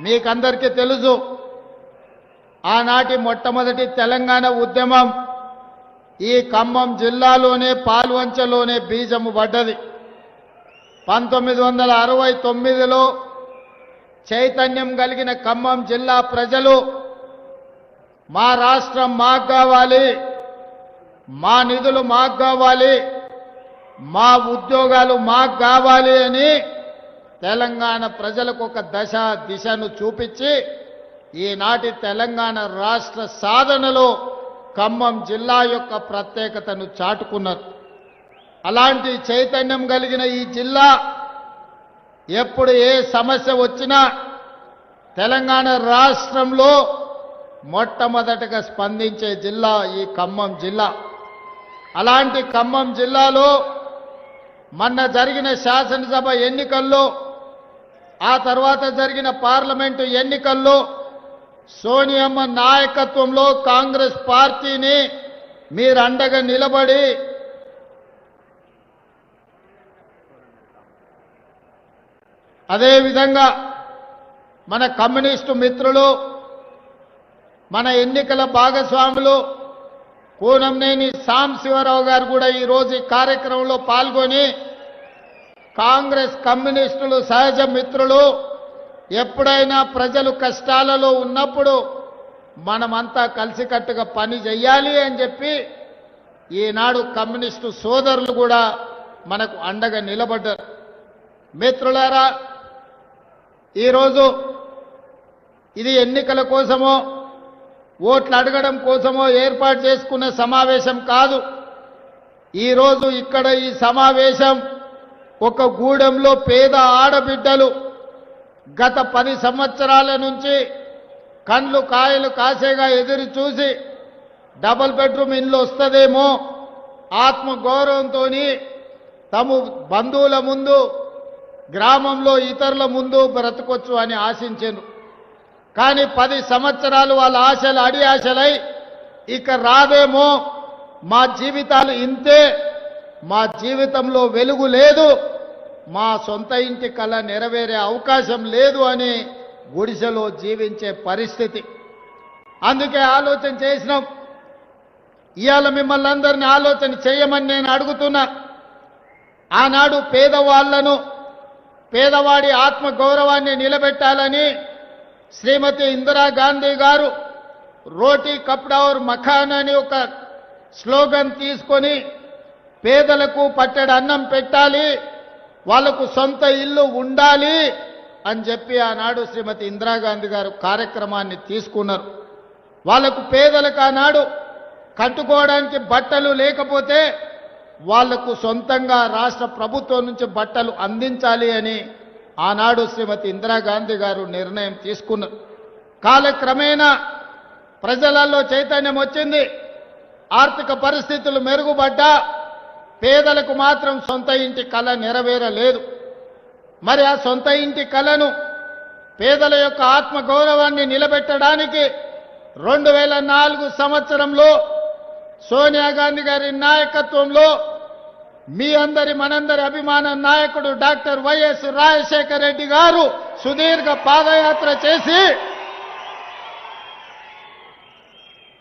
మీకందరికీ తెలుసు ఆనాటి మొట్టమొదటి తెలంగాణ ఉద్యమం ఈ ఖమ్మం జిల్లాలోనే పాల్వంచలోనే బీజము పడ్డది. పంతొమ్మిది వందల అరవై తొమ్మిదిలో చైతన్యం కలిగిన ఖమ్మం జిల్లా ప్రజలు మా రాష్ట్రం మాకు కావాలి మా నిధులు మాకు కావాలి మా ఉద్యోగాలు మాకు కావాలి అని తెలంగాణ ప్రజలకు ఒక దశ దిశను చూపించి ఈనాటి తెలంగాణ రాష్ట్ర సాధనలో ఖమ్మం జిల్లా యొక్క ప్రత్యేకతను చాటుకున్నారు. అలాంటి చైతన్యం కలిగిన ఈ జిల్లా ఎప్పుడు ఏ సమస్య వచ్చినా తెలంగాణ రాష్ట్రంలో మొట్టమొదటగా స్పందించే జిల్లా ఈ ఖమ్మం జిల్లా. అలాంటి ఖమ్మం జిల్లాలో మొన్న జరిగిన శాసనసభ ఎన్నికల్లో ఆ తర్వాత జరిగిన పార్లమెంటు ఎన్నికల్లో సోనియమ్మ నాయకత్వంలో కాంగ్రెస్ పార్టీని మీరు అండగా నిలబడి అదేవిధంగా మన కమ్యూనిస్టు మిత్రులు మన ఎన్నికల భాగస్వాములు కూనంనేని సాంబశివరావు గారు కూడా ఈరోజు ఈ కార్యక్రమంలో పాల్గొని కాంగ్రెస్ కమ్యూనిస్టులు సహజ మిత్రులు ఎప్పుడైనా ప్రజలు కష్టాలలో ఉన్నప్పుడు మనమంతా కలిసికట్టుగా పని చెయ్యాలి అని చెప్పి ఈనాడు కమ్యూనిస్టు సోదరులు కూడా మనకు అండగా నిలబడ్డారు. మిత్రులారా ఈరోజు ఇది ఎన్నికల కోసమో ఓట్లు అడగడం కోసమో ఏర్పాటు చేసుకున్న సమావేశం కాదు. ఈరోజు ఇక్కడ ఈ సమావేశం ఒక గూడెంలో పేద ఆడబిడ్డలు గత పది సంవత్సరాల నుంచి కండ్లు కాయలు కాసేగా ఎదురు చూసి డబుల్ బెడ్రూమ్ ఇల్లు వస్తుందేమో ఆత్మగౌరవంతో తమ బంధువుల ముందు గ్రామంలో ఇతరుల ముందు బ్రతకొచ్చు అని ఆశించాను కానీ పది సంవత్సరాలు వాళ్ళ ఆశలు అడి ఆశలై ఇక రాదేమో మా జీవితాలు ఇంతే మా జీవితంలో వెలుగు లేదు. మా సొంత ఇంటి కళ నెరవేరే అవకాశం లేదు అని గుడిసెలో జీవించే పరిస్థితి. అందుకే ఆలోచన చేసినాం. ఇవాళ మిమ్మల్ని అందరినీ ఆలోచన చేయమని నేను అడుగుతున్నా. ఆనాడు పేదవాళ్ళను పేదవాడి ఆత్మ గౌరవాన్ని నిలబెట్టాలని శ్రీమతి ఇందిరాగాంధీ గారు రోటీ కప్డావర్ మఖాన్ అని ఒక స్లోగన్ తీసుకొని పేదలకు పట్టెడు అన్నం పెట్టాలి వాళ్ళకు సొంత ఇల్లు ఉండాలి అని చెప్పి ఆనాడు శ్రీమతి ఇందిరాగాంధీ గారు కార్యక్రమాన్ని తీసుకున్నారు. వాళ్ళకు పేదలకు ఆనాడు కట్టుకోవడానికి బట్టలు లేకపోతే వాళ్ళకు సొంతంగా రాష్ట్ర ప్రభుత్వం నుంచి బట్టలు అందించాలి అని ఆనాడు శ్రీమతి ఇందిరాగాంధీ గారు నిర్ణయం తీసుకున్నారు. కాలక్రమేణా ప్రజలలో చైతన్యం వచ్చింది. ఆర్థిక పరిస్థితులు మెరుగుపడ్డా. పేదలకు మాత్రం సొంత ఇంటి కళ నెరవేరలేదు. మరి ఆ సొంత ఇంటి కళను పేదల యొక్క ఆత్మ గౌరవాన్ని నిలబెట్టడానికి రెండు వేల నాలుగు సంవత్సరంలో సోనియా గాంధీ గారి నాయకత్వంలో మీ అందరి మనందరి అభిమాన నాయకుడు డాక్టర్ వైఎస్ రాజశేఖర రెడ్డి గారు సుదీర్ఘ పాదయాత్ర చేసి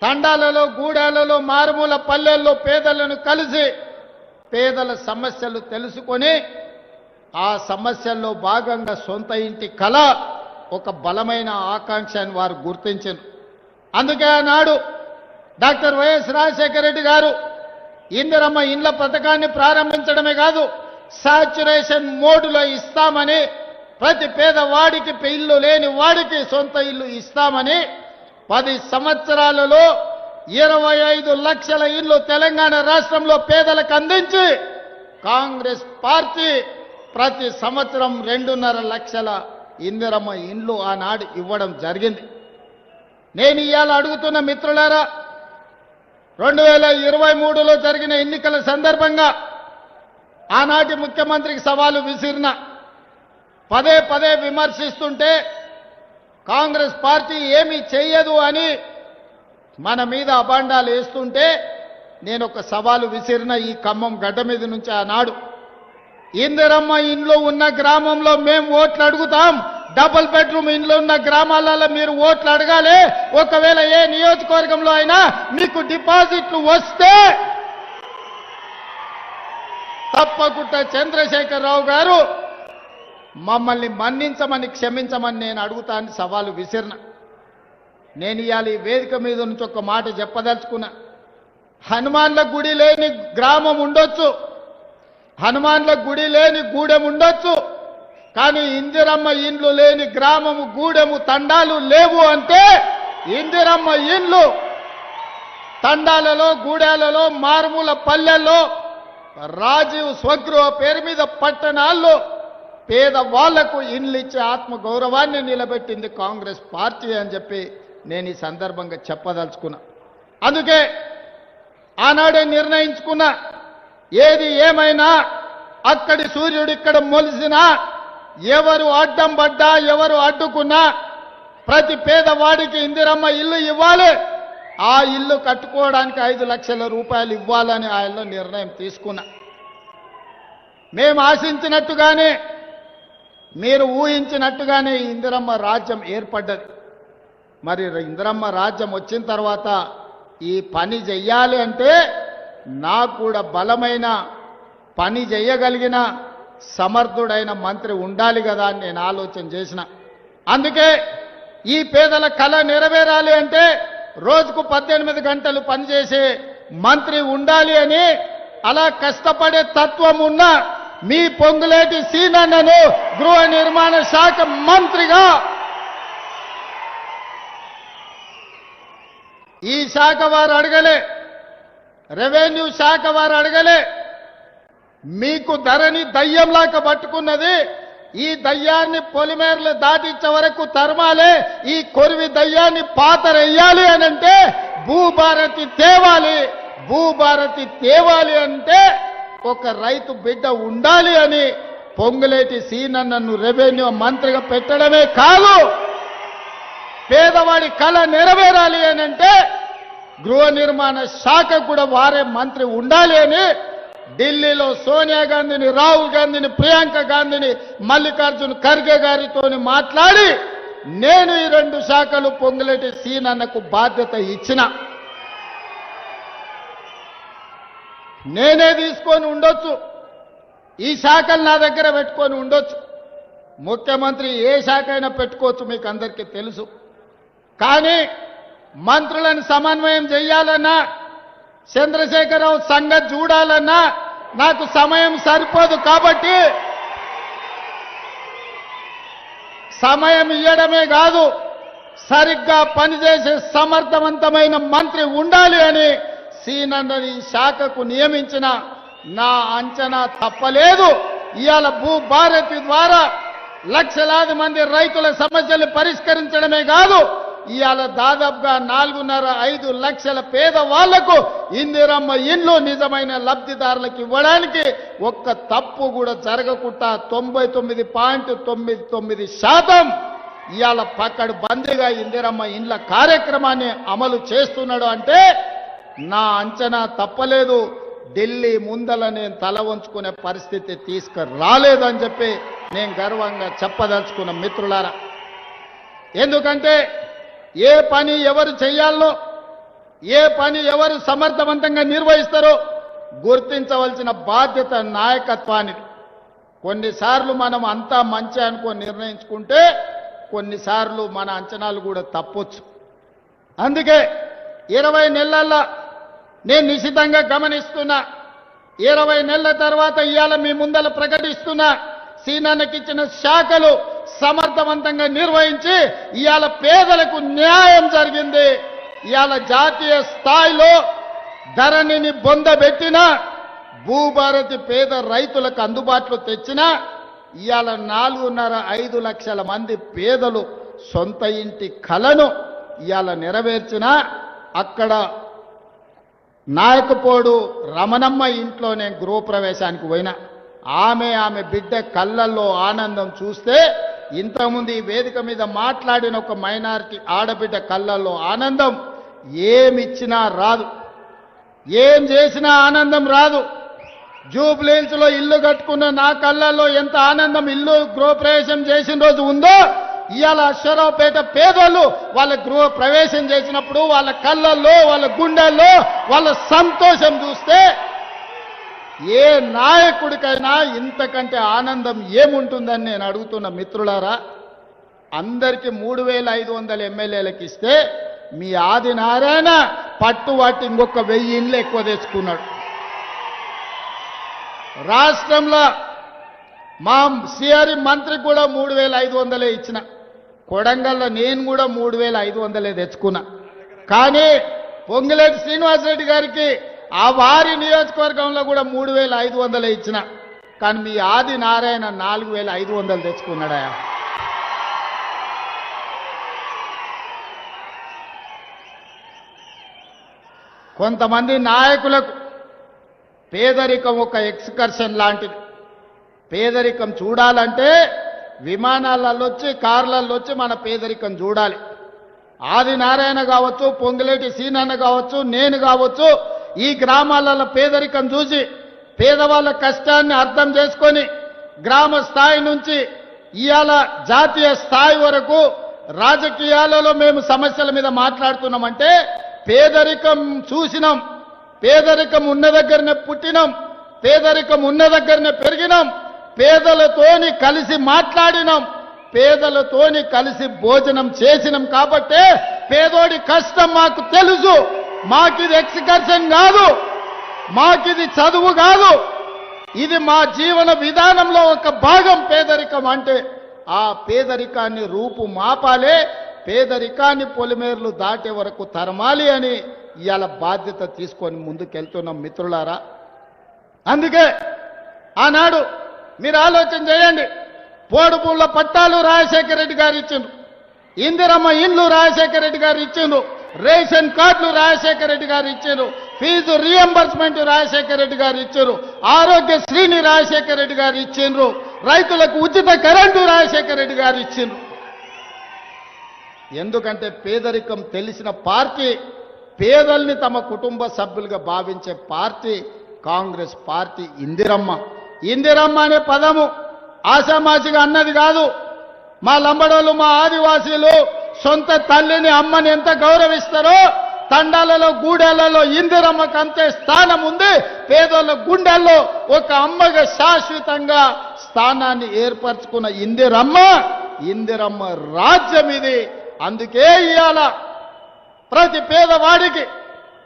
తండాలలో గూడాలలో మారుమూల పల్లెల్లో పేదలను కలిసి పేదల సమస్యలు తెలుసుకొని ఆ సమస్యల్లో భాగంగా సొంత ఇంటి కళ ఒక బలమైన ఆకాంక్ష అని వారు గుర్తించారు అందుకే ఆనాడు డాక్టర్ వైఎస్ రాజశేఖర రెడ్డి గారు ఇందిరమ్మ ఇండ్ల పథకాన్ని ప్రారంభించడమే కాదు సాచురేషన్ మోడ్లో ఇస్తామని ప్రతి పేదవాడికి ఇల్లు లేని వాడికి సొంత ఇల్లు ఇస్తామని పది సంవత్సరాలలో ఇరవై ఐదు లక్షల ఇల్లు తెలంగాణ రాష్ట్రంలో పేదలకు అందించి కాంగ్రెస్ పార్టీ ప్రతి సంవత్సరం రెండున్నర లక్షల ఇందిరమ్మ ఇండ్లు ఆనాడు ఇవ్వడం జరిగింది. నేను ఇవాళ అడుగుతున్న మిత్రులారా రెండు వేల ఇరవై మూడులో జరిగిన ఎన్నికల సందర్భంగా ఆనాటి ముఖ్యమంత్రికి సవాలు విసిరిన పదే పదే విమర్శిస్తుంటే కాంగ్రెస్ పార్టీ ఏమీ చేయదు అని మన మీద అభాండాలు వేస్తుంటే నేను ఒక సవాలు విసిరిన ఈ ఖమ్మం గడ్డ మీద నుంచి ఆనాడు. ఇందిరమ్మ ఇంట్లో ఉన్న గ్రామంలో మేము ఓట్లు అడుగుతాం. డబుల్ బెడ్రూమ్ ఇండ్లు ఉన్న గ్రామాలలో మీరు ఓట్లు అడగాలి. ఒకవేళ ఏ నియోజకవర్గంలో అయినా మీకు డిపాజిట్లు వస్తే తప్పకుండా చంద్రశేఖరరావు గారు మమ్మల్ని మన్నించమని క్షమించమని నేను అడుగుతాను సవాలు విసిరిన. నేను ఇవాళ ఈ వేదిక మీద నుంచి ఒక మాట చెప్పదలుచుకున్నా. హనుమాన్ల గుడి లేని గ్రామం ఉండొచ్చు. హనుమాన్ల గుడి లేని గూడెం ఉండొచ్చు. కానీ ఇందిరమ్మ ఇండ్లు లేని గ్రామము గూడెము తండాలు లేవు అంటే ఇందిరమ్మ ఇండ్లు తండాలలో గూడాలలో మారుమూల పల్లెల్లో రాజీవ్ స్వగృహ పేరు మీద పట్టణాల్లో పేదవాళ్ళకు ఇండ్లు ఇచ్చే ఆత్మగౌరవాన్ని నిలబెట్టింది కాంగ్రెస్ పార్టీ అని చెప్పి నేను ఈ సందర్భంగా చెప్పదలుచుకున్నా. అందుకే ఆనాడే నిర్ణయించుకున్నా ఏది ఏమైనా అక్కడి సూర్యుడు ఇక్కడ మొలిసినా ఎవరు అడ్డం పడ్డా ఎవరు అడ్డుకున్నా ప్రతి పేదవాడికి ఇందిరమ్మ ఇల్లు ఇవ్వాలి. ఆ ఇల్లు కట్టుకోవడానికి ఐదు లక్షల రూపాయలు ఇవ్వాలని ఆయనలో నిర్ణయం తీసుకున్నా. మేము ఆశించినట్టుగానే మీరు ఊహించినట్టుగానే ఇందిరమ్మ రాజ్యం ఏర్పడ్డది. మరి ఇందిరమ్మ రాజ్యం వచ్చిన తర్వాత ఈ పని చెయ్యాలి అంటే నాకు కూడా బలమైన పని చేయగలిగిన సమర్థుడైన మంత్రి ఉండాలి కదా అని నేను ఆలోచన చేసిన. అందుకే ఈ పేదల కళ నెరవేరాలి అంటే రోజుకు పద్దెనిమిది గంటలు పనిచేసే మంత్రి ఉండాలి అని అలా కష్టపడే తత్వం ఉన్న మీ పొంగులేటి సీనన్నను గృహ నిర్మాణ శాఖ మంత్రిగా ఈ శాఖ వారు అడగలే. రెవెన్యూ శాఖ వారు అడగలే. మీకు ధరని దయ్యంలాగా పట్టుకున్నది ఈ దయ్యాన్ని పొలిమేరలు దాటించే వరకు తరమాలే ఈ కొరివి దయ్యాన్ని పాతరేయాలి అని అంటే భూభారతి తేవాలి భూభారతి తేవాలి అంటే ఒక రైతు బిడ్డ ఉండాలి అని పొంగులేటి సీనన్నను రెవెన్యూ మంత్రిగా పెట్టడమే కాదు. పేదవాడి కళ నెరవేరాలి అని అంటే గృహ నిర్మాణ శాఖ కూడా వారే మంత్రి ఉండాలి అని ఢిల్లీలో సోనియా గాంధీని రాహుల్ గాంధీని ప్రియాంక గాంధీని మల్లికార్జున్ ఖర్గే గారితో మాట్లాడి నేను ఈ రెండు శాఖలు పొంగులేటి సీనన్నకు బాధ్యత ఇచ్చిన. నేనే తీసుకొని ఉండొచ్చు. ఈ శాఖలు నా దగ్గర పెట్టుకొని ఉండొచ్చు. ముఖ్యమంత్రి ఏ శాఖ అయినా పెట్టుకోవచ్చు మీకు అందరికీ తెలుసు. కానీ మంత్రులను సమన్వయం చేయాలన్నా చంద్రశేఖరరావు సంగతి చూడాలన్నా నాకు సమయం సరిపోదు కాబట్టి సమయం ఇవ్వడమే కాదు సరిగ్గా పనిచేసే సమర్థవంతమైన మంత్రి ఉండాలి అని సీనందని ఈ శాఖకు నియమించిన నా అంచనా తప్పలేదు. ఇవాళ భూభారతి ద్వారా లక్షలాది మంది రైతుల సమస్యలు పరిష్కరించడమే కాదు ఇవాళ దాదాపుగా నాలుగున్నర ఐదు లక్షల పేదవాళ్ళకు ఇందిరమ్మ ఇండ్లు నిజమైన లబ్ధిదారులకు ఇవ్వడానికి ఒక్క తప్పు కూడా జరగకుండా తొంభై తొమ్మిది పాయింట్ తొమ్మిది తొమ్మిది శాతం ఇవాళ పక్కడు బందీగా ఇందిరమ్మ ఇండ్ల కార్యక్రమాన్ని అమలు చేస్తున్నాడు అంటే నా అంచనా తప్పలేదు. ఢిల్లీ ముందల నేను తల వంచుకునే పరిస్థితి తీసుకురాలేదని చెప్పి నేను గర్వంగా చెప్పదలుచుకున్న మిత్రులారా. ఎందుకంటే ఏ పని ఎవరు చేయాలో ఏ పని ఎవరు సమర్థవంతంగా నిర్వహిస్తారో గుర్తించవలసిన బాధ్యత నాయకత్వానికి కొన్నిసార్లు మనం అంతా మంచి అనుకొని నిర్ణయించుకుంటే కొన్నిసార్లు మన అంచనాలు కూడా తప్పొచ్చు. అందుకే ఇరవై నెలల్లో నేను నిశితంగా గమనిస్తున్నా ఇరవై నెలల తర్వాత ఇవాళ మీ ముందల ప్రకటిస్తున్నా సీనాన్నకిచ్చిన శాఖలు సమర్థవంతంగా నిర్వహించి ఇవాళ పేదలకు న్యాయం జరిగింది. ఇవాళ జాతీయ స్థాయిలో ధరణిని బొందబెట్టిన భూభారతి పేద రైతులకు అందుబాటులో తెచ్చిన ఇవాళ నాలుగున్నర ఐదు లక్షల మంది పేదలు సొంత ఇంటి కలను ఇవాళ నెరవేర్చిన అక్కడ నాయకపోడు రమణమ్మ ఇంట్లో నేను గృహప్రవేశానికి పోయినా. ఆమె ఆమె బిడ్డ కళ్ళల్లో ఆనందం చూస్తే ఇంతకుముందు ఈ వేదిక మీద మాట్లాడిన ఒక మైనారిటీ ఆడబిడ్డ కళ్ళల్లో ఆనందం ఏమిచ్చినా రాదు. ఏం చేసినా ఆనందం రాదు. జూబ్లీల్స్లో ఇల్లు కట్టుకున్న నా కళ్ళల్లో ఎంత ఆనందం ఇల్లు గృహప్రవేశం చేసిన రోజు ఉందో ఇవాళ అశ్వరావుపేట పేదోళ్ళు వాళ్ళ గృహ ప్రవేశం చేసినప్పుడు వాళ్ళ కళ్ళల్లో వాళ్ళ గుండెల్లో వాళ్ళ సంతోషం చూస్తే ఏ నాయకుడికైనా ఇంతకంటే ఆనందం ఏముంటుందని నేను అడుగుతున్న మిత్రులారా అందరికీ మూడు వేల ఐదు వందల ఎమ్మెల్యేలకు ఇస్తే మీ ఆదినారాయణ పట్టువాటి పట్టు వాటి ఇంకొక వెయ్యి ఇళ్ళు ఎక్కువ తెచ్చుకున్నాడు. రాష్ట్రంలో మా సిఆర్ మంత్రికి కూడా మూడు వేల ఐదు వందలే ఇచ్చిన. కొడంగల్లో నేను కూడా మూడు వేల ఐదు వందలే తెచ్చుకున్నా. కానీ పొంగిలేటి శ్రీనివాసరెడ్డి గారికి ఆ వారి నియోజకవర్గంలో కూడా మూడు వేల ఐదు వందలు ఇచ్చిన. కానీ మీ ఆది నారాయణ నాలుగు వేల ఐదు వందలు తెచ్చుకున్నాడా? కొంతమంది నాయకులకు పేదరికం ఒక ఎక్స్కర్షన్ లాంటిది. పేదరికం చూడాలంటే విమానాలలో వచ్చి కార్లలో వచ్చి మన పేదరికం చూడాలి. ఆది నారాయణ కావచ్చు పొంగిలేటి సీనన్న కావచ్చు నేను కావచ్చు ఈ గ్రామాలలో పేదరికం చూసి పేదవాళ్ళ కష్టాన్ని అర్థం చేసుకొని గ్రామ స్థాయి నుంచి ఇవాళ జాతీయ స్థాయి వరకు రాజకీయాలలో మేము సమస్యల మీద మాట్లాడుతున్నామంటే పేదరికం చూసినాం పేదరికం ఉన్న దగ్గరనే పుట్టినాం పేదరికం ఉన్న దగ్గరనే పెరిగినాం పేదలతోని కలిసి మాట్లాడినాం పేదలతోని కలిసి భోజనం చేసినాం కాబట్టే పేదోడి కష్టం మాకు తెలుసు. మాకిది ఎక్స్కర్షన్ కాదు మాకిది చదువు కాదు. ఇది మా జీవన విధానంలో ఒక భాగం పేదరికం అంటే ఆ పేదరికాన్ని రూపు మాపాలే పేదరికాన్ని పొలిమేర్లు దాటే వరకు తరమాలి అని ఇవాళ బాధ్యత తీసుకొని ముందుకెళ్తున్నాం మిత్రులారా. అందుకే ఆనాడు మీరు ఆలోచన చేయండి. పోడుపూళ్ళ పట్టాలు రాజశేఖర రెడ్డి గారు ఇచ్చిండ్రు. ఇందిరమ్మ ఇండ్లు రాజశేఖర రెడ్డి గారు ఇచ్చిండ్రు. రేషన్ కార్డులు రాజశేఖర రెడ్డి గారు ఇచ్చారు. ఫీజు రియంబర్స్మెంట్ రాజశేఖర రెడ్డి గారు ఇచ్చారు. ఆరోగ్యశ్రీని రాజశేఖర రెడ్డి గారు ఇచ్చిండ్రు రైతులకు ఉచిత కరెంటు రాజశేఖర రెడ్డి గారు ఇచ్చిండ్రు ఎందుకంటే పేదరికం తెలిసిన పార్టీ పేదల్ని తమ కుటుంబ సభ్యులుగా భావించే పార్టీ కాంగ్రెస్ పార్టీ ఇందిరమ్మ. ఇందిరమ్మ అనే పదము ఆశామాసిగా అన్నది కాదు. మా లంబడోళ్ళు మా ఆదివాసీలు సొంత తల్లిని అమ్మని ఎంత గౌరవిస్తారో తండాలలో గూడెలలో ఇందిరమ్మకు అంతే స్థానం ఉంది. పేదోళ్ళ గుండెల్లో ఒక అమ్మగా శాశ్వతంగా స్థానాన్ని ఏర్పరచుకున్న ఇందిరమ్మ ఇందిరమ్మ రాజ్యం ఇది. అందుకే ఇవాళ ప్రతి పేదవాడికి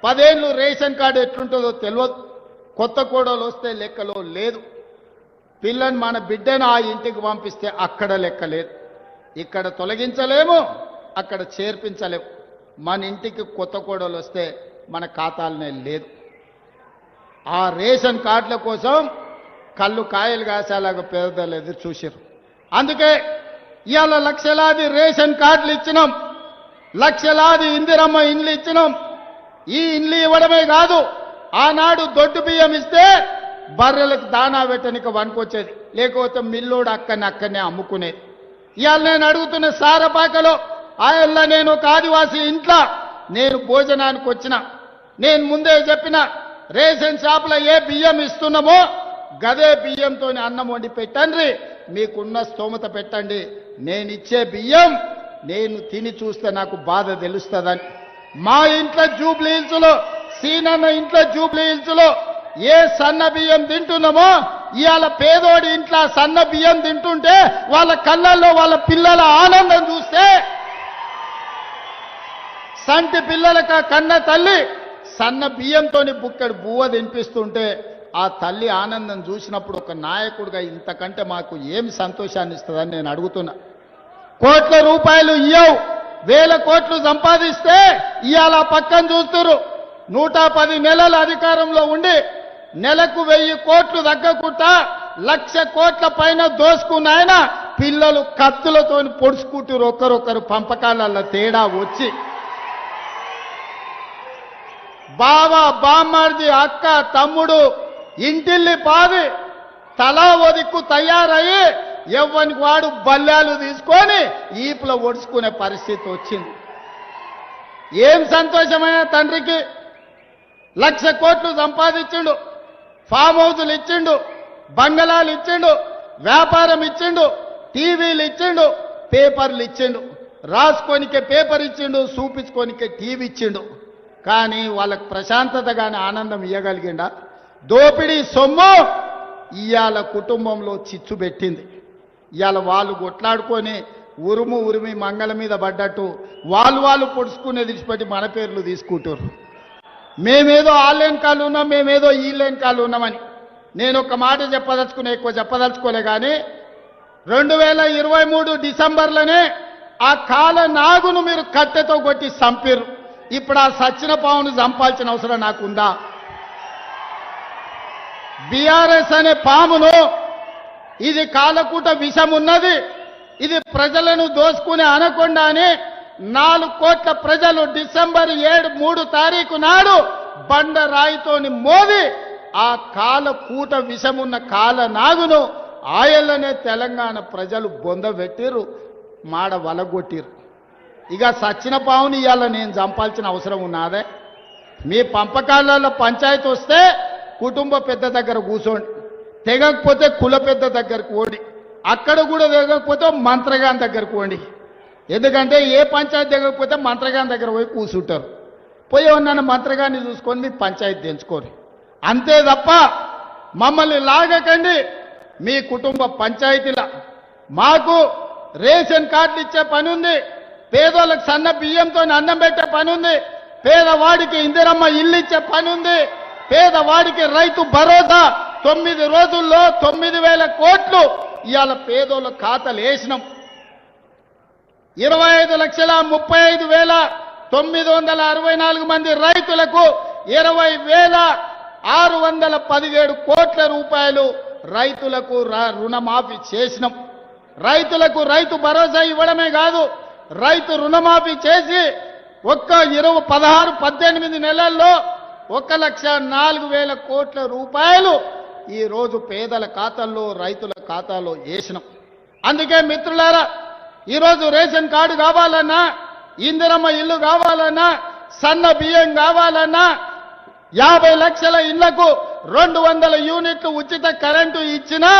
పదేళ్ళు రేషన్ కార్డు ఎట్లుంటుందో తెలియదు. కొత్త కూడలు వస్తే లెక్కలో లేదు. పిల్లని మన బిడ్డను ఆ ఇంటికి పంపిస్తే అక్కడ లెక్క లేదు. ఇక్కడ తొలగించలేము. అక్కడ చేర్పించలేవు. మన ఇంటికి కొత్త కోడలు వస్తే మన ఖాతాలనే లేదు. ఆ రేషన్ కార్డుల కోసం కళ్ళు కాయలు కాసేలాగా పేదలు ఎదురు చూసారు అందుకే ఇవాళ లక్షలాది రేషన్ కార్డులు ఇచ్చినాం. లక్షలాది ఇందిరమ్మ ఇండ్లు ఇచ్చినాం. ఈ ఇండ్లు ఇవ్వడమే కాదు ఆనాడు దొడ్డు బియ్యం ఇస్తే బర్రెలకు దానా పెట్టనికి వనుకొచ్చేది లేకపోతే మిల్లోడు అక్కని అక్కనే అమ్ముకునేది. ఇవాళ నేను అడుగుతున్న సారపాకలో ఆయల్ల నేను ఒక ఆదివాసి ఇంట్లో నేను భోజనానికి వచ్చిన. నేను ముందే చెప్పిన రేషన్ షాపులో ఏ బియ్యం ఇస్తున్నామో గదే బియ్యంతో అన్నం వండి పెట్టండి మీకున్న స్తోమత పెట్టండి. నేను ఇచ్చే బియ్యం నేను తిని చూస్తే నాకు బాధ తెలుస్తుందని. మా ఇంట్లో జూబ్లీ హిల్స్లో సీనన్న ఇంట్లో జూబ్లీ హిల్స్లో ఏ సన్న బియ్యం తింటున్నామో ఇవాళ పేదోడి ఇంట్లో సన్న బియ్యం తింటుంటే వాళ్ళ కళ్ళల్లో వాళ్ళ పిల్లల ఆనందం చూస్తే సంటి పిల్లలక కన్న తల్లి సన్న బియ్యంతోని బుక్కడు బువ్వ తినిపిస్తుంటే ఆ తల్లి ఆనందం చూసినప్పుడు ఒక నాయకుడిగా ఇంతకంటే మాకు ఏం సంతోషాన్ని ఇస్తుందని నేను అడుగుతున్నా. కోట్ల రూపాయలు ఇయ్యవు. వేల కోట్లు సంపాదిస్తే ఇవాళ పక్కన చూస్తురు నూట పది నెలల అధికారంలో ఉండి నెలకు వెయ్యి కోట్లు తగ్గకుండా లక్ష కోట్ల పైన దోసుకున్న ఆయన పిల్లలు కత్తులతో పొడుచుకుంటారు ఒకరొకరు పంపకాలలో తేడా వచ్చి బావ బామ్మర్ది అక్క తమ్ముడు ఇంటిల్లి పాది తలా ఒదిక్కు తయారయ్యి ఎవ్వనికి వాడు బల్లాలు తీసుకొని ఈపులో ఒడుచుకునే పరిస్థితి వచ్చింది. ఏం సంతోషమైన తండ్రికి లక్ష కోట్లు సంపాదించిండు ఫామ్ హౌసులు ఇచ్చిండు బంగళాలు ఇచ్చిండు వ్యాపారం ఇచ్చిండు టీవీలు ఇచ్చిండు పేపర్లు ఇచ్చిండు రాసుకోనికే పేపర్ ఇచ్చిండు చూపించుకోనికే టీవీ ఇచ్చిండు. కానీ వాళ్ళకు ప్రశాంతత కానీ ఆనందం ఇవ్వగలిగిండా దోపిడీ సొమ్ము ఇవాళ కుటుంబంలో చిచ్చు పెట్టింది. ఇవాళ వాళ్ళు కొట్లాడుకొని ఉరుము ఉరిమి మంగళ మీద పడ్డట్టు వాళ్ళు వాళ్ళు పొడుచుకునే విడిచిపెట్టి మన పేర్లు తీసుకుంటారు మేమేదో ఆన్లైన్ కాళ్ళు ఉన్నాం మేమేదో ఈ లైన్ కాళ్ళు ఉన్నామని. నేను ఒక మాట చెప్పదలుచుకునే ఎక్కువ చెప్పదలుచుకోలే కానీ రెండు వేల ఇరవై మూడు డిసెంబర్లోనే ఆ కాల నాగును మీరు కట్టెతో కొట్టి చంపారు ఇప్పుడు ఆ సచ్చిన పావును చంపాల్సిన అవసరం నాకుందా? బీఆర్ఎస్ అనే పామును ఇది కాలకూట విషమున్నది. ఇది ప్రజలను దోసుకునే అనకుండానే అని నాలుగు కోట్ల ప్రజలు డిసెంబర్ ఏడు మూడు తారీఖు నాడు బండ రాయితోని మోది ఆ కాలకూట విషమున్న కాల నాగును ఆయలనే తెలంగాణ ప్రజలు బొందబెట్టిరు మాడ వలగొట్టిరు ఇక సచ్చిన పావుని ఇవాళ నేను చంపాల్సిన అవసరం ఉన్నదే. మీ పంపకాలలో పంచాయతీ వస్తే కుటుంబ పెద్ద దగ్గర కూర్చోండి. తెగకపోతే కుల పెద్ద దగ్గరకు ఓడి అక్కడ కూడా తెగకపోతే మంత్రగాన్ దగ్గరకు పోండి. ఎందుకంటే ఏ పంచాయతీ తెగకపోతే మంత్రగాన్ దగ్గర పోయి కూర్చుంటారు. పోయి ఉన్నాను మంత్రగాన్ని చూసుకొని మీ పంచాయతీ తెంచుకోరు. అంతే తప్ప మమ్మల్ని లాగకండి. మీ కుటుంబ పంచాయతీల మాకు రేషన్ కార్డులు ఇచ్చే పని ఉంది. పేదోళ్ళకి సన్న బియ్యంతో అన్నం పెట్టే పని ఉంది పేదవాడికి ఇందిరమ్మ ఇల్లు ఇచ్చే పని ఉంది పేదవాడికి రైతు భరోసా. తొమ్మిది రోజుల్లో తొమ్మిది వేల కోట్లు ఇవాళ పేదోళ్ళ ఖాతాలు వేసినాం. ఇరవై ఐదు లక్షల ముప్పై ఐదు వేల తొమ్మిది వందల అరవై నాలుగు మంది రైతులకు ఇరవై వేల ఆరు వందల పదిహేడు కోట్ల రూపాయలు రైతులకు ర- రుణమాఫీ చేసినాం. రైతులకు రైతు భరోసా ఇవ్వడమే కాదు రైతు రుణమాఫీ చేసి ఒక్క ఇరవై పదహారు పద్దెనిమిది నెలల్లో ఒక లక్ష నాలుగు వేల కోట్ల రూపాయలు ఈరోజు పేదల ఖాతాల్లో రైతుల ఖాతాలో వేసినాం. అందుకే మిత్రులారా ఈరోజు రేషన్ కార్డు కావాలన్నా ఇందిరమ్మ ఇల్లు కావాలన్నా సన్న బియ్యం కావాలన్నా యాభై లక్షల ఇళ్ళకు రెండు వందల యూనిట్లు ఉచిత కరెంటు ఇచ్చినా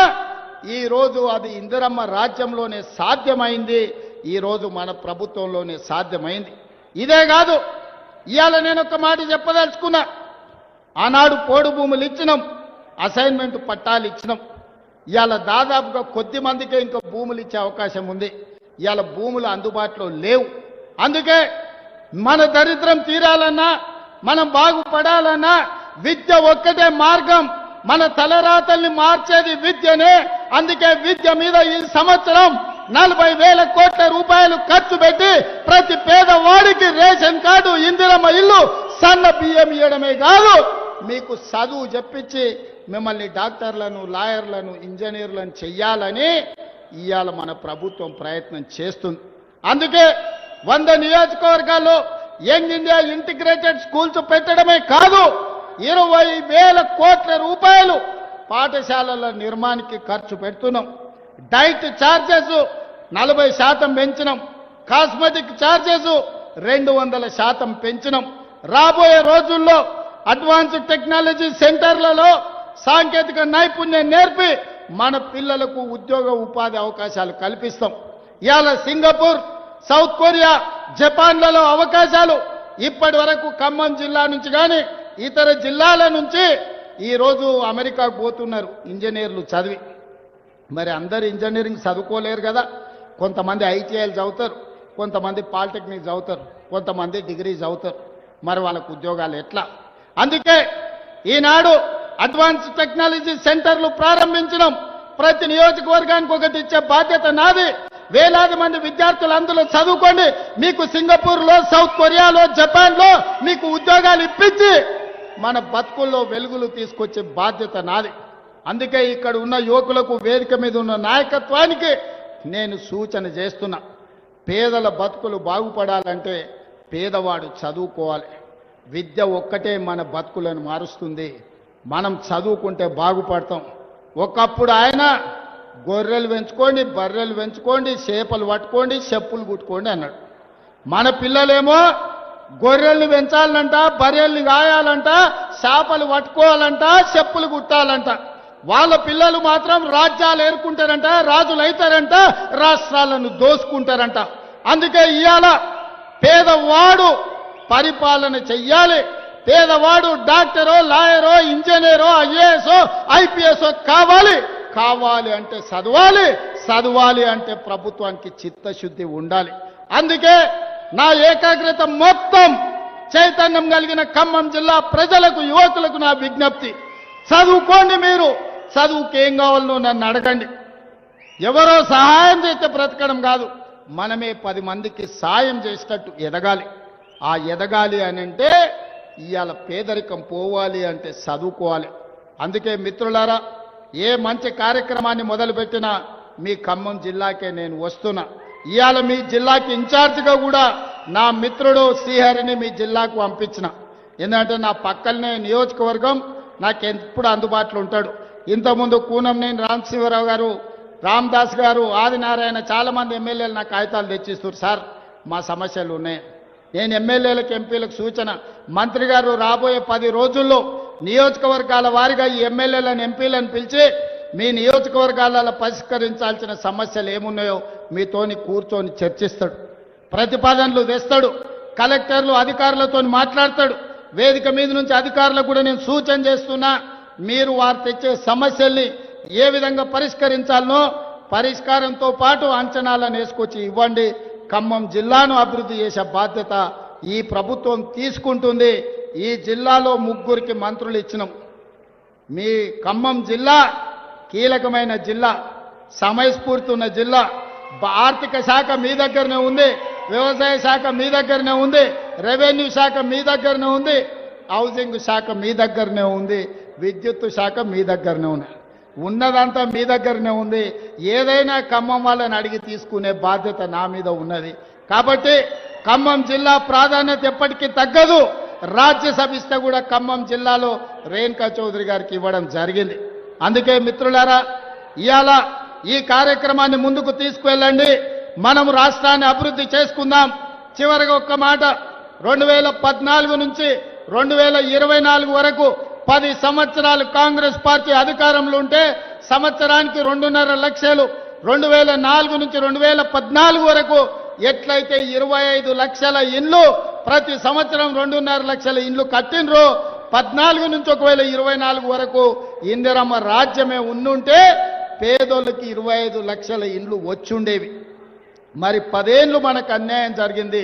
ఈరోజు అది ఇందిరమ్మ రాజ్యంలోనే సాధ్యమైంది. ఈరోజు మన ప్రభుత్వంలోనే సాధ్యమైంది. ఇదే కాదు ఇవాళ నేను ఒక మాట చెప్పదలుచుకున్నా. ఆనాడు పోడు భూములు ఇచ్చినాం అసైన్మెంట్ పట్టాలు ఇచ్చినాం. ఇవాళ దాదాపుగా కొద్ది మందికే ఇంకా భూములు ఇచ్చే అవకాశం ఉంది. ఇవాళ భూములు అందుబాటులో లేవు. అందుకే మన దరిద్రం తీరాలన్నా మనం బాగుపడాలన్నా విద్య ఒక్కటే మార్గం. మన తలరాతల్ని మార్చేది విద్యనే. అందుకే విద్య మీద ఈ సంవత్సరం నలభై వేల కోట్ల రూపాయలు ఖర్చు పెట్టి ప్రతి పేదవాడికి రేషన్ కార్డు ఇందిరమ్మ ఇల్లు సన్న బియ్యం ఇవ్వడమే కాదు మీకు చదువు చెప్పించి మిమ్మల్ని డాక్టర్లను లాయర్లను ఇంజనీర్లను చెయ్యాలని ఇవాళ మన ప్రభుత్వం ప్రయత్నం చేస్తుంది. అందుకే వంద నియోజకవర్గాల్లో యంగ్ ఇండియా ఇంటిగ్రేటెడ్ స్కూల్స్ పెట్టడమే కాదు ఇరవై వేల కోట్ల రూపాయలు పాఠశాలల నిర్మాణానికి ఖర్చు పెడుతున్నాం. డైట్ ఛార్జెస్ నలభై శాతం పెంచినాం. కాస్మెటిక్ ఛార్జెస్ రెండు వందల శాతం పెంచినాం. రాబోయే రోజుల్లో అడ్వాన్స్డ్ టెక్నాలజీ సెంటర్లలో సాంకేతిక నైపుణ్యం నేర్పి మన పిల్లలకు ఉద్యోగ ఉపాధి అవకాశాలు కల్పిస్తాం. ఇవాళ సింగపూర్ సౌత్ కొరియా జపాన్లలో అవకాశాలు ఇప్పటి వరకు ఖమ్మం జిల్లా నుంచి కానీ ఇతర జిల్లాల నుంచి ఈరోజు అమెరికాకు పోతున్నారు ఇంజనీర్లు చదివి. మరి అందరు ఇంజనీరింగ్ చదువుకోలేరు కదా. కొంతమంది ఐటీఐలు చదువుతారు కొంతమంది పాలిటెక్నిక్ చదువుతారు కొంతమంది డిగ్రీ చదువుతారు. మరి వాళ్ళకు ఉద్యోగాలు ఎట్లా? అందుకే ఈనాడు అడ్వాన్స్ టెక్నాలజీ సెంటర్లు ప్రారంభించడం ప్రతి నియోజకవర్గానికి ఒకటి ఇచ్చే బాధ్యత నాది. వేలాది మంది విద్యార్థులు అందులో చదువుకోండి. మీకు సింగపూర్లో సౌత్ కొరియాలో జపాన్లో మీకు ఉద్యోగాలు ఇప్పించి మన బతుకుల్లో వెలుగులు తీసుకొచ్చే బాధ్యత నాది. అందుకే ఇక్కడ ఉన్న యువకులకు వేదిక మీద ఉన్న నాయకత్వానికి నేను సూచన చేస్తున్నా. పేదల బతుకులు బాగుపడాలంటే పేదవాడు చదువుకోవాలి. విద్య ఒక్కటే మన బతుకులను మారుస్తుంది. మనం చదువుకుంటే బాగుపడతాం. ఒకప్పుడు ఆయన గొర్రెలు పెంచుకోండి బర్రెలు పెంచుకోండి చేపలు పట్టుకోండి చెప్పులు కుట్టుకోండి అన్నాడు. మన పిల్లలేమో గొర్రెల్ని పెంచాలంట బర్రెల్ని గాయాలంట చేపలు పట్టుకోవాలంట చెప్పులు కుట్టాలంట. వాళ్ళ పిల్లలు మాత్రం రాజ్యాలు ఏరుకుంటారంట రాజులు అవుతారంట రాష్ట్రాలను దోసుకుంటారంట. అందుకే ఇవాళ పేదవాడు పరిపాలన చెయ్యాలి. పేదవాడు డాక్టరో లాయరో ఇంజనీరో ఐఏఎస్ ఐపీఎస్ కావాలి. కావాలి అంటే చదవాలి చదవాలి అంటే ప్రభుత్వానికి చిత్తశుద్ధి ఉండాలి. అందుకే నా ఏకాగ్రత మొత్తం చైతన్యం కలిగిన ఖమ్మం జిల్లా ప్రజలకు యువకులకు నా విజ్ఞప్తి. చదువుకోండి మీరు. చదువుకి ఏం కావాలనో నన్ను అడగండి. ఎవరో సహాయం చేస్తే బ్రతకడం కాదు. మనమే పది మందికి సాయం చేసేటట్టు ఎదగాలి. ఆ ఎదగాలి అని అంటే ఇవాళ పేదరికం పోవాలి అంటే చదువుకోవాలి. అందుకే మిత్రులారా ఏ మంచి కార్యక్రమాన్ని మొదలుపెట్టినా మీ ఖమ్మం జిల్లాకే నేను వస్తున్నా. ఇవాళ మీ జిల్లాకి ఇన్ఛార్జిగా కూడా నా మిత్రుడు శ్రీహరిని మీ జిల్లాకు పంపించిన. ఎందుకంటే నా పక్కనే నియోజకవర్గం నాకు ఎప్పుడు అందుబాటులో ఉంటాడు. ఇంతకుముందు కూనంనేని రామశివరావు గారు రామదాస్ గారు ఆదినారాయణ చాలామంది ఎమ్మెల్యేలు నాకు కాగితాలు తెచ్చిస్తారు సార్ మా సమస్యలు ఉన్నాయి. నేను ఎమ్మెల్యేలకు ఎంపీలకు సూచన మంత్రి గారు రాబోయే పది రోజుల్లో నియోజకవర్గాల వారిగా ఈ ఎమ్మెల్యేలను ఎంపీలను పిలిచి మీ నియోజకవర్గాలలో పరిష్కరించాల్సిన సమస్యలు ఏమున్నాయో మీతోని కూర్చొని చర్చిస్తాడు. ప్రతిపాదనలు తెస్తాడు కలెక్టర్లు అధికారులతో మాట్లాడతాడు. వేదిక మీద నుంచి అధికారులకు కూడా నేను సూచన చేస్తున్నా. మీరు వారు తెచ్చే సమస్యల్ని ఏ విధంగా పరిష్కరించాలనో పరిష్కారంతో పాటు అంచనాలను వేసుకొచ్చి ఇవ్వండి. ఖమ్మం జిల్లాను అభివృద్ధి చేసే బాధ్యత ఈ ప్రభుత్వం తీసుకుంటుంది. ఈ జిల్లాలో ముగ్గురికి మంత్రులు ఇచ్చినాం. మీ ఖమ్మం జిల్లా కీలకమైన జిల్లా సమయస్ఫూర్తి ఉన్న జిల్లా ఆర్థిక శాఖ మీ దగ్గరనే ఉంది వ్యవసాయ శాఖ మీ దగ్గరనే ఉంది రెవెన్యూ శాఖ మీ దగ్గరనే ఉంది హౌసింగ్ శాఖ మీ దగ్గరనే ఉంది. విద్యుత్ శాఖ మీ దగ్గరనే ఉన్నాయి ఉన్నదంతా మీ దగ్గరనే ఉంది. ఏదైనా ఖమ్మం వాళ్ళని అడిగి తీసుకునే బాధ్యత నా మీద ఉన్నది. కాబట్టి ఖమ్మం జిల్లా ప్రాధాన్యత ఎప్పటికీ తగ్గదు. రాజ్యసభ ఇస్తే కూడా ఖమ్మం జిల్లాలో రేణుకా చౌదరి గారికి ఇవ్వడం జరిగింది. అందుకే మిత్రులారా ఇవాళ ఈ కార్యక్రమాన్ని ముందుకు తీసుకువెళ్ళండి. మనం రాష్ట్రాన్ని అభివృద్ధి చేసుకుందాం. చివరిగా ఒక్క మాట. రెండు వేల పద్నాలుగు నుంచి రెండు వేల ఇరవై నాలుగు వరకు పది సంవత్సరాలు కాంగ్రెస్ పార్టీ అధికారంలో ఉంటే సంవత్సరానికి రెండున్నర లక్షలు రెండు వేల నాలుగు నుంచి రెండు వేల పద్నాలుగు వరకు ఎట్లయితే ఇరవై ఐదు లక్షల ఇండ్లు ప్రతి సంవత్సరం రెండున్నర లక్షల ఇండ్లు కట్టినరు పద్నాలుగు నుంచి ఒకవేళ ఇరవై నాలుగు వరకు ఇందిరమ్మ రాజ్యమే ఉండుంటే పేదోళ్ళకి ఇరవై ఐదు లక్షల ఇండ్లు వచ్చుండేవి. మరి పదేళ్ళు మనకు అన్యాయం జరిగింది.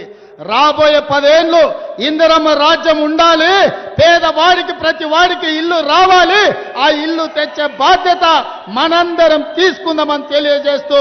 రాబోయే పదేళ్ళు ఇందిరమ్మ రాజ్యం ఉండాలి పేదవాడికి ప్రతి వాడికి ఇల్లు రావాలి ఆ ఇల్లు తెచ్చే బాధ్యత మనందరం తీసుకుందామని తెలియజేస్తూ